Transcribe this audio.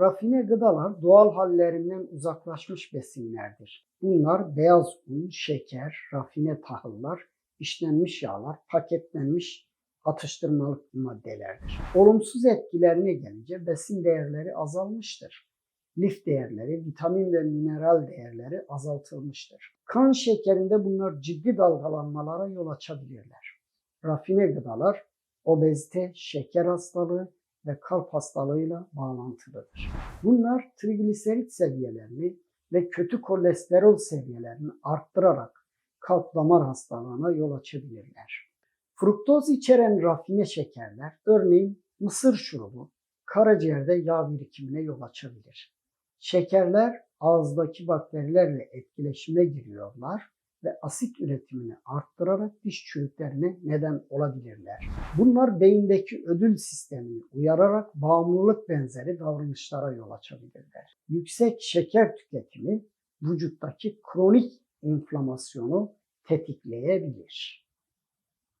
Rafine gıdalar doğal hallerinden uzaklaşmış besinlerdir. Bunlar beyaz un, şeker, rafine tahıllar, işlenmiş yağlar, paketlenmiş atıştırmalık maddelerdir. Olumsuz etkilerine gelince besin değerleri azalmıştır. Lif değerleri, vitamin ve mineral değerleri azaltılmıştır. Kan şekerinde bunlar ciddi dalgalanmalara yol açabilirler. Rafine gıdalar obezite, şeker hastalığı ve kalp hastalığıyla bağlantılıdır. Bunlar trigliserit seviyelerini ve kötü kolesterol seviyelerini arttırarak kalp damar hastalığına yol açabilirler. Fruktoz içeren rafine şekerler, örneğin mısır şurubu, karaciğerde yağ birikimine yol açabilir. Şekerler ağızdaki bakterilerle etkileşime giriyorlar ve asit üretimini arttırarak diş çürüklerine neden olabilirler. Bunlar beyindeki ödül sistemini uyararak bağımlılık benzeri davranışlara yol açabilirler. Yüksek şeker tüketimi vücuttaki kronik inflamasyonu tetikleyebilir.